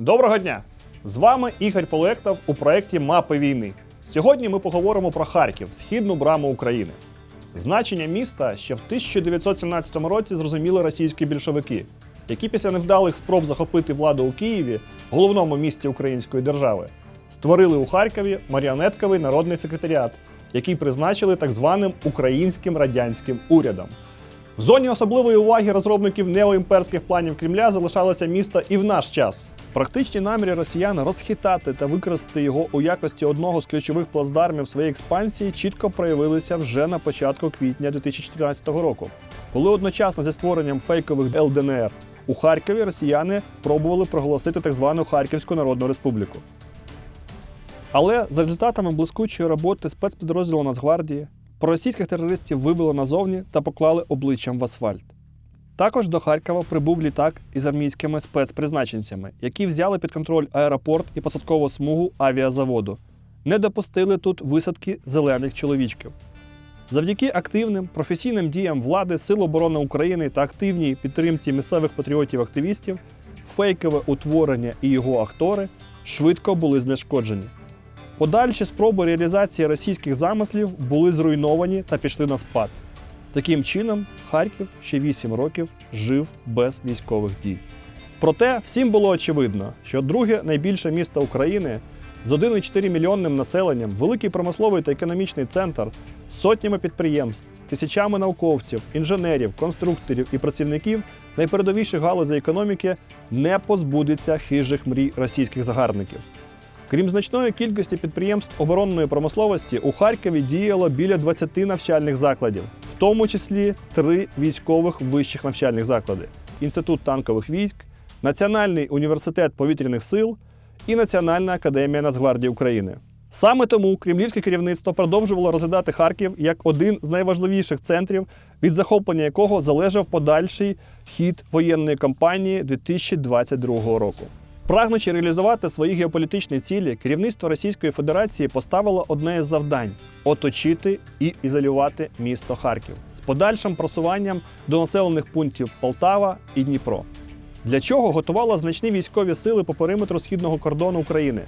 Доброго дня! З вами Ігор Полектов у проєкті Мапи війни. Сьогодні ми поговоримо про Харків, східну браму України. Значення міста ще в 1917 році зрозуміли російські більшовики, які після невдалих спроб захопити владу у Києві, головному місті Української держави, створили у Харкові маріонетковий народний секретаріат, який призначили так званим українським радянським урядом. В зоні особливої уваги розробників неоімперських планів Кремля залишалося місто і в наш час. Практичні наміри росіян розхитати та використати його у якості одного з ключових плацдармів своєї експансії чітко проявилися вже на початку квітня 2014 року, коли одночасно зі створенням фейкових ЛДНР у Харкові росіяни пробували проголосити так звану Харківську Народну Республіку. Але за результатами блискучої роботи спецпідрозділу Нацгвардії проросійських терористів вивели назовні та поклали обличчям в асфальт. Також до Харкова прибув літак із армійськими спецпризначенцями, які взяли під контроль аеропорт і посадкову смугу авіазаводу. Не допустили тут висадки зелених чоловічків. Завдяки активним професійним діям влади, Сил оборони України та активній підтримці місцевих патріотів-активістів, фейкове утворення і його актори швидко були знешкоджені. Подальші спроби реалізації російських замислів були зруйновані та пішли на спад. Таким чином, Харків ще 8 років жив без військових дій. Проте всім було очевидно, що друге найбільше місто України з 1,4 мільйонним населенням, великий промисловий та економічний центр, з сотнями підприємств, тисячами науковців, інженерів, конструкторів і працівників найпередовіших галузей економіки не позбудеться хижих мрій російських загарбників. Крім значної кількості підприємств оборонної промисловості, у Харкові діяло біля 20 навчальних закладів, тому числі три військових вищих навчальних заклади: Інститут танкових військ, Національний університет повітряних сил і Національна академія Нацгвардії України. Саме тому кремлівське керівництво продовжувало розглядати Харків як один з найважливіших центрів, від захоплення якого залежав подальший хід воєнної кампанії 2022 року. Прагнучи реалізувати свої геополітичні цілі, керівництво Російської Федерації поставило одне із завдань оточити і ізолювати місто Харків з подальшим просуванням до населених пунктів Полтава і Дніпро. Для чого готувало значні військові сили по периметру східного кордону України.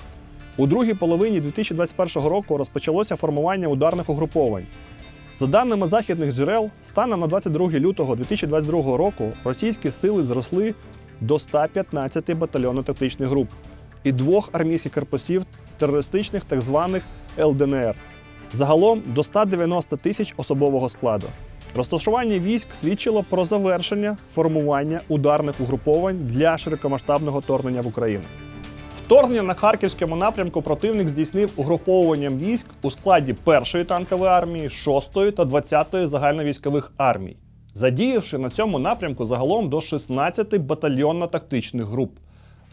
У другій половині 2021 року розпочалося формування ударних угруповань. За даними західних джерел, станом на 22 лютого 2022 року російські сили зросли до 115 батальйонно-тактичних груп і двох армійських корпусів терористичних так званих ЛДНР. Загалом до 190 тисяч особового складу. Розташування військ свідчило про завершення формування ударних угруповань для широкомасштабного вторгнення в Україну. Вторгнення на харківському напрямку противник здійснив угруповуванням військ у складі першої танкової армії, 6-ї та 20-ї загальновійськових армій, задіявши на цьому напрямку загалом до 16 батальйонно-тактичних груп.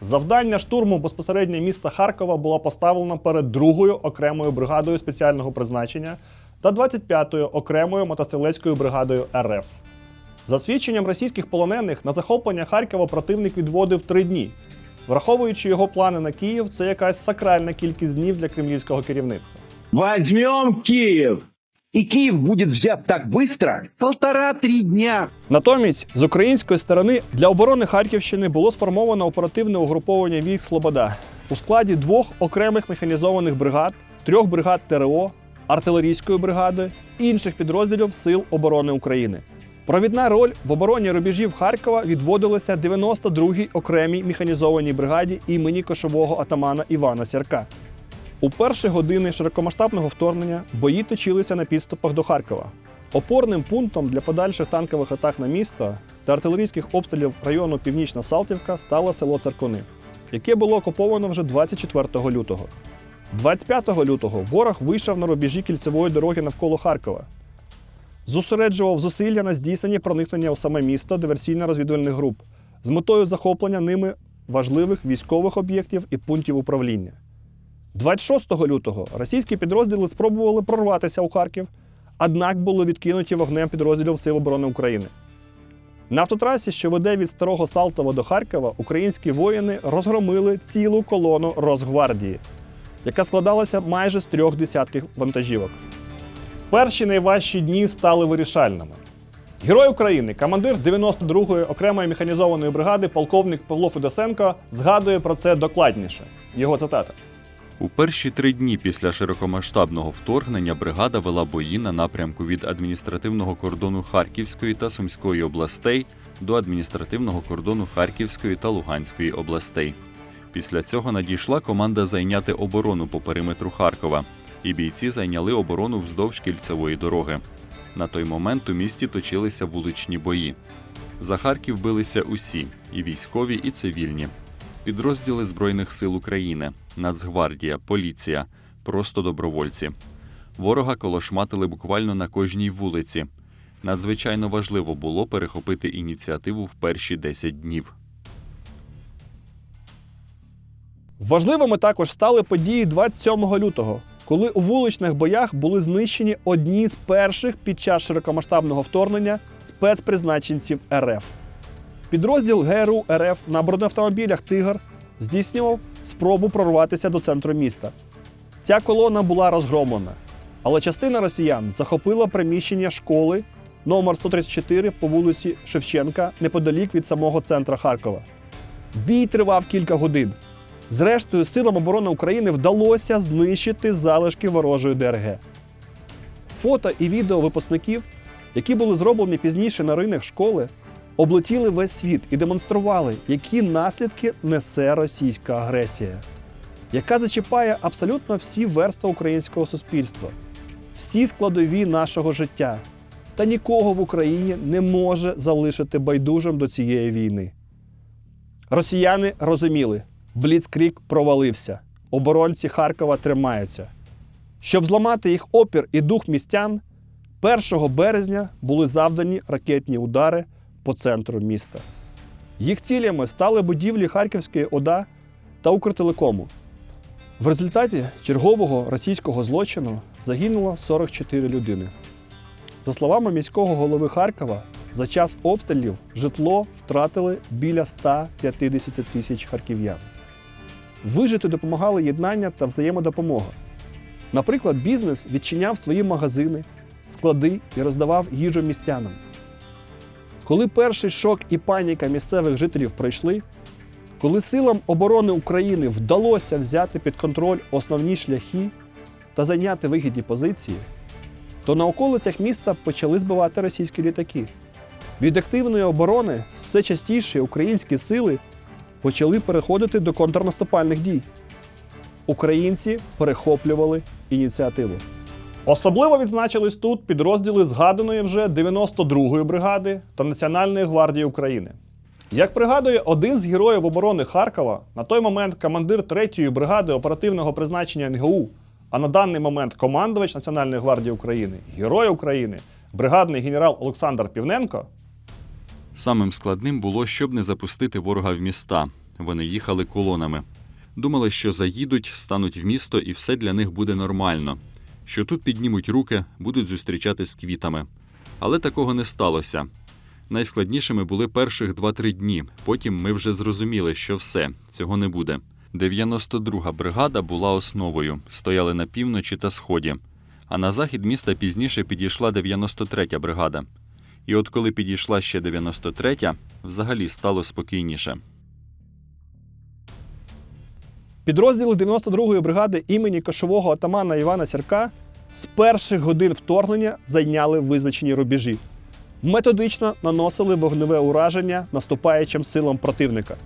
Завдання штурму безпосередньо міста Харкова було поставлено перед другою окремою бригадою спеціального призначення та 25-ю окремою мотострілецькою бригадою РФ. За свідченням російських полонених на захоплення Харкова противник відводив три дні. Враховуючи його плани на Київ, це якась сакральна кількість днів для кремлівського керівництва. Возьмем Киев. И Киев будет взят так быстро? Полтора-три дня. Натомість, з української сторони для оборони Харківщини було сформовано оперативне угруповання військ Слобода у складі двох окремих механізованих бригад, трьох бригад ТРО, артилерійської бригади і інших підрозділів Сил оборони України. Провідна роль в обороні рубежів Харкова відводилася 92-й окремій механізованій бригаді імені кошового атамана Івана Сірка. У перші години широкомасштабного вторгнення бої точилися на підступах до Харкова. Опорним пунктом для подальших танкових атак на місто та артилерійських обстрілів району Північна Салтівка стало село Царкуни, яке було окуповано вже 24 лютого. 25 лютого ворог вийшов на рубежі кільцевої дороги навколо Харкова. Зосереджував зусилля на здійсненні проникнення у саме місто диверсійно-розвідувальних груп з метою захоплення ними важливих військових об'єктів і пунктів управління. 26 лютого російські підрозділи спробували прорватися у Харків, однак були відкинуті вогнем підрозділів Сил оборони України. На автотрасі, що веде від Старого Салтова до Харкова, українські воїни розгромили цілу колону Росгвардії, яка складалася майже з трьох десятків вантажівок. Перші найважчі дні стали вирішальними. Герой України, командир 92-ї окремої механізованої бригади, полковник Павло Федосенко згадує про це докладніше. Його цитата. У перші три дні після широкомасштабного вторгнення бригада вела бої на напрямку від адміністративного кордону Харківської та Сумської областей до адміністративного кордону Харківської та Луганської областей. Після цього надійшла команда зайняти оборону по периметру Харкова, і бійці зайняли оборону вздовж кільцевої дороги. На той момент у місті точилися вуличні бої. За Харків билися усі і військові, і цивільні. Підрозділи Збройних сил України, Нацгвардія, поліція, просто добровольці. Ворога колошматили буквально на кожній вулиці. Надзвичайно важливо було перехопити ініціативу в перші 10 днів. Важливими також стали події 27 лютого, коли у вуличних боях були знищені одні з перших під час широкомасштабного вторгнення спецпризначенців РФ. Підрозділ ГРУ РФ на бронеавтомобілях Тигр здійснював спробу прорватися до центру міста. Ця колона була розгромлена, але частина росіян захопила приміщення школи номер 134 по вулиці Шевченка неподалік від самого центра Харкова. Бій тривав кілька годин. Зрештою, силам оборони України вдалося знищити залишки ворожої ДРГ. Фото і відео випускників, які були зроблені пізніше на руїнах школи, облетіли весь світ і демонстрували, які наслідки несе російська агресія, яка зачіпає абсолютно всі верства українського суспільства, всі складові нашого життя. Та нікого в Україні не може залишити байдужим до цієї війни. Росіяни розуміли, Бліцкрік провалився. Оборонці Харкова тримаються. Щоб зламати їх опір і дух містян, 1 березня були завдані ракетні удари по центру міста. Їх цілями стали будівлі Харківської ОДА та Укртелекому. В результаті чергового російського злочину загинуло 44 людини. За словами міського голови Харкова, за час обстрілів житло втратили біля 150 тисяч харків'ян. Вижити допомагали єднання та взаємодопомога. Наприклад, бізнес відчиняв свої магазини, склади і роздавав їжу містянам. Коли перший шок і паніка місцевих жителів пройшли, коли силам оборони України вдалося взяти під контроль основні шляхи та зайняти вигідні позиції, то на околицях міста почали збивати російські літаки. Від активної оборони все частіше українські сили почали переходити до контрнаступальних дій. Українці перехоплювали ініціативу. Особливо відзначились тут підрозділи згаданої вже 92-ї бригади та Національної гвардії України. Як пригадує один з героїв оборони Харкова, на той момент командир 3-ї бригади оперативного призначення НГУ, а на даний момент командувач Національної гвардії України, герой України, бригадний генерал Олександр Півненко, Самим складним було, щоб не запустити ворога в міста. Вони їхали колонами. Думали, що заїдуть, стануть в місто, і все для них буде нормально. Що тут піднімуть руки, будуть зустрічати з квітами. Але такого не сталося. Найскладнішими були перших 2-3 дні. Потім ми вже зрозуміли, що все, цього не буде. 92-га бригада була основою, стояли на півночі та сході. А на захід міста пізніше підійшла 93-я бригада. І от коли підійшла ще 93-я, взагалі стало спокійніше. Підрозділи 92-ї бригади імені кошового отамана Івана Сірка з перших годин вторгнення зайняли визначені рубежі. Методично наносили вогневе ураження наступаючим силам противника.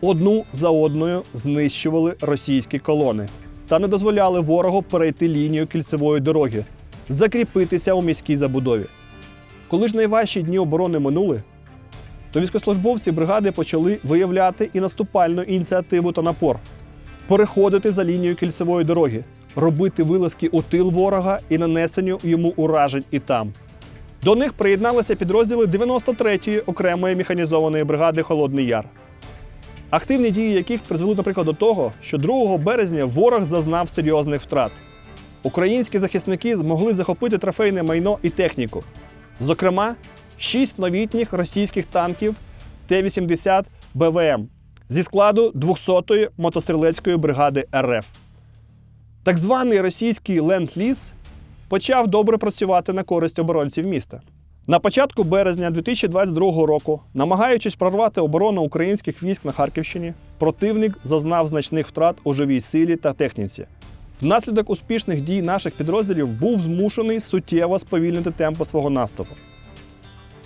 Одну за одною знищували російські колони та не дозволяли ворогу перейти лінію кільцевої дороги, закріпитися у міській забудові. Коли ж найважчі дні оборони минули, то військовослужбовці бригади почали виявляти і наступальну ініціативу та напор переходити за лінію кільцевої дороги, робити вилазки у тил ворога і нанесенню йому уражень і там. До них приєдналися підрозділи 93-ї окремої механізованої бригади Холодний Яр. Активні дії яких призвели, наприклад, до того, що 2 березня ворог зазнав серйозних втрат. Українські захисники змогли захопити трофейне майно і техніку. Зокрема, шість новітніх російських танків Т-80 БВМ зі складу 200-ї мотострілецької бригади РФ. Так званий російський ленд-ліз почав добре працювати на користь оборонців міста. На початку березня 2022 року, намагаючись прорвати оборону українських військ на Харківщині, противник зазнав значних втрат у живій силі та техніці. Внаслідок успішних дій наших підрозділів був змушений суттєво сповільнити темпи свого наступу.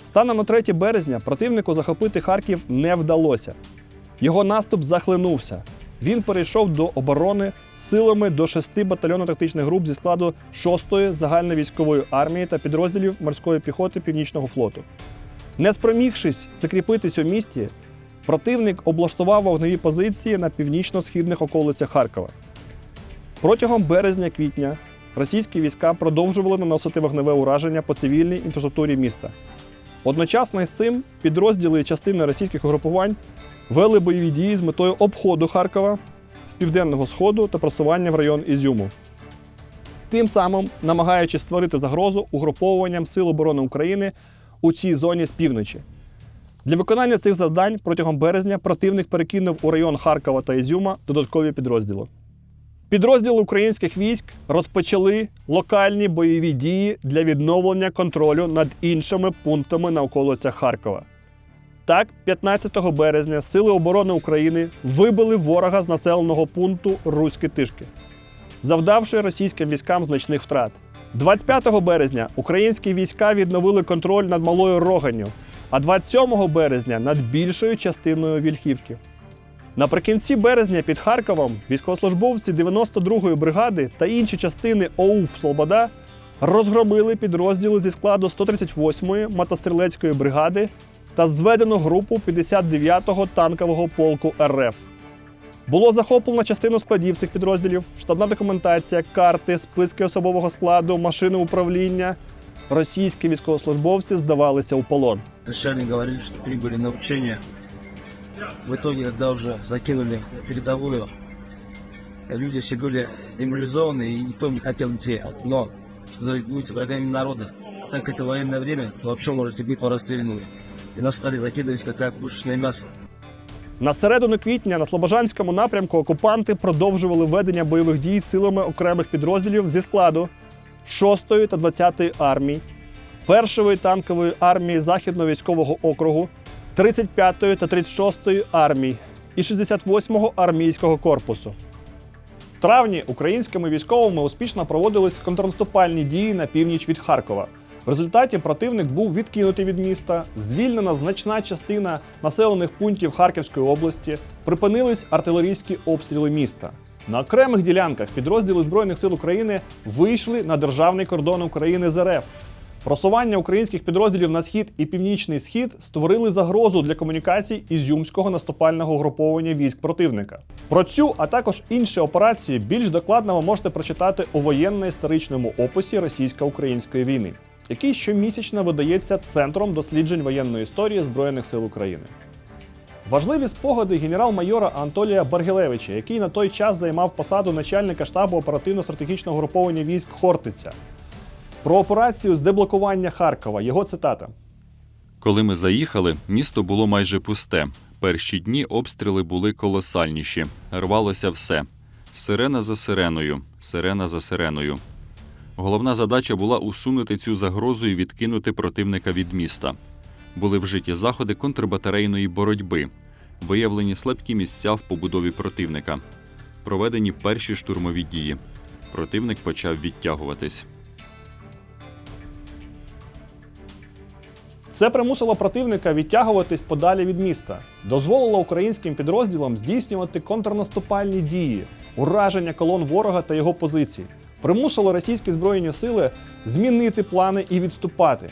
Станом на 3 березня противнику захопити Харків не вдалося. Його наступ захлинувся. Він перейшов до оборони силами до шести батальйонно-тактичних груп зі складу 6-ї загальновійськової армії та підрозділів морської піхоти Північного флоту. Не спромігшись закріпитись у місті, противник облаштував вогневі позиції на північно-східних околицях Харкова. Протягом березня-квітня російські війська продовжували наносити вогневе ураження по цивільній інфраструктурі міста. Одночасно із цим підрозділи частини російських угрупувань вели бойові дії з метою обходу Харкова з південного сходу та просування в район Ізюму. Тим самим намагаючись створити загрозу угруповуванням Сил оборони України у цій зоні з півночі. Для виконання цих завдань протягом березня противник перекинув у район Харкова та Ізюма додаткові підрозділи. Підрозділи українських військ розпочали локальні бойові дії для відновлення контролю над іншими пунктами на околицях Харкова. Так, 15 березня Сили оборони України вибили ворога з населеного пункту Руські Тишки, завдавши російським військам значних втрат. 25 березня українські війська відновили контроль над малою Роганню, а 27 березня над більшою частиною Вільхівки. Наприкінці березня під Харковом військовослужбовці 92-ї бригади та інші частини ОУФ Слобода розгромили підрозділи зі складу 138-ї мотострілецької бригади та зведену групу 59-го танкового полку РФ. Було захоплено частину складів цих підрозділів, штабна документація, карти, списки особового складу, машини управління. Російські військовослужбовці здавалися у полон. Вначале говорили, что прибыли на учения. В итоге, когда уже закинули передовую, люди все были деморализованы и никто не хотел идти. Но, что будете врагами народа, так как это военное время, то вообще можете быть порастреляны. И нас стали закидывать как пушечное мясо. На середину квітня на Слобожанському напрямку окупанти продовжували ведення бойових дій силами окремих підрозділів зі складу 6-ї та 20-ї армій, 1-ї танкової армії Західного військового округу, 35-ї та 36-ї армій і 68-го армійського корпусу. В травні українськими військовими успішно проводились контрнаступальні дії на північ від Харкова. В результаті противник був відкинутий від міста, звільнена значна частина населених пунктів Харківської області, припинились артилерійські обстріли міста. На окремих ділянках підрозділи Збройних сил України вийшли на державний кордон України з РФ. Просування українських підрозділів на схід і північний схід створили загрозу для комунікацій ізюмського наступального угруповання військ противника. Про цю, а також інші операції більш докладно ви можете прочитати у воєнно-історичному описі російсько-української війни, який щомісячно видається Центром досліджень воєнної історії Збройних сил України. Важливі спогади генерал-майора Анатолія Баргілевича, який на той час займав посаду начальника штабу оперативно-стратегічного груповання військ Хортиця. Про операцію з деблокування Харкова. Його цитата. Коли ми заїхали, місто було майже пусте. Перші дні обстріли були колосальніші. Рвалося все. Сирена за сиреною, сирена за сиреною. Головна задача була усунути цю загрозу і відкинути противника від міста. Були вжиті заходи контрбатарейної боротьби, виявлені слабкі місця в побудові противника, проведені перші штурмові дії. Противник почав відтягуватись. Це примусило противника відтягуватись подалі від міста, дозволило українським підрозділам здійснювати контрнаступальні дії, ураження колон ворога та його позицій, примусило російські збройні сили змінити плани і відступати.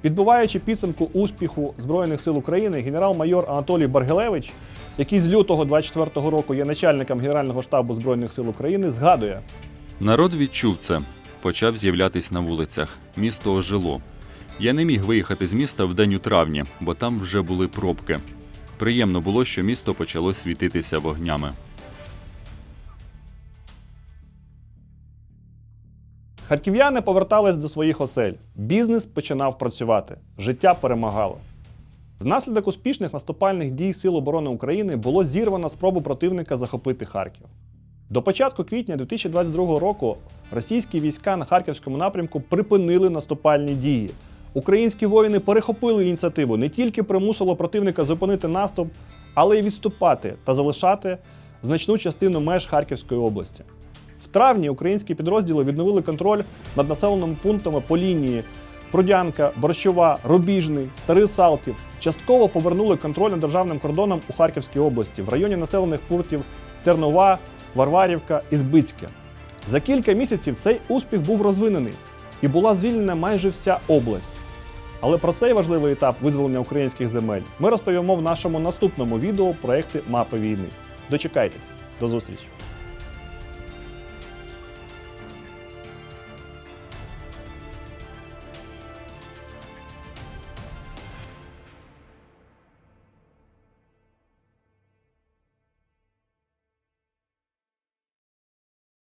Підбиваючи підсумку успіху Збройних сил України, генерал-майор Анатолій Баргелевич, який з лютого 24-го року є начальником Генерального штабу Збройних сил України, згадує: Народ відчув це, почав з'являтись на вулицях. Місто ожило. Я не міг виїхати з міста в день у травні, бо там вже були пробки. Приємно було, що місто почало світитися вогнями. Харків'яни повертались до своїх осель. Бізнес починав працювати, життя перемагало. Внаслідок успішних наступальних дій Сил оборони України було зірвано спробу противника захопити Харків. До початку квітня 2022 року російські війська на харківському напрямку припинили наступальні дії, Українські воїни перехопили ініціативу, не тільки примусило противника зупинити наступ, але й відступати та залишати значну частину меж Харківської області. Травні українські підрозділи відновили контроль над населеними пунктами по лінії Прудянка, Борщова, Рубіжний, Старий Салтів. Частково повернули контроль над державним кордоном у Харківській області в районі населених пунктів Тернова, Варварівка і Збицьке. За кілька місяців цей успіх був розвинений і була звільнена майже вся область. Але про цей важливий етап визволення українських земель ми розповімо в нашому наступному відео проєкти Мапи війни. Дочекайтесь, до зустрічі!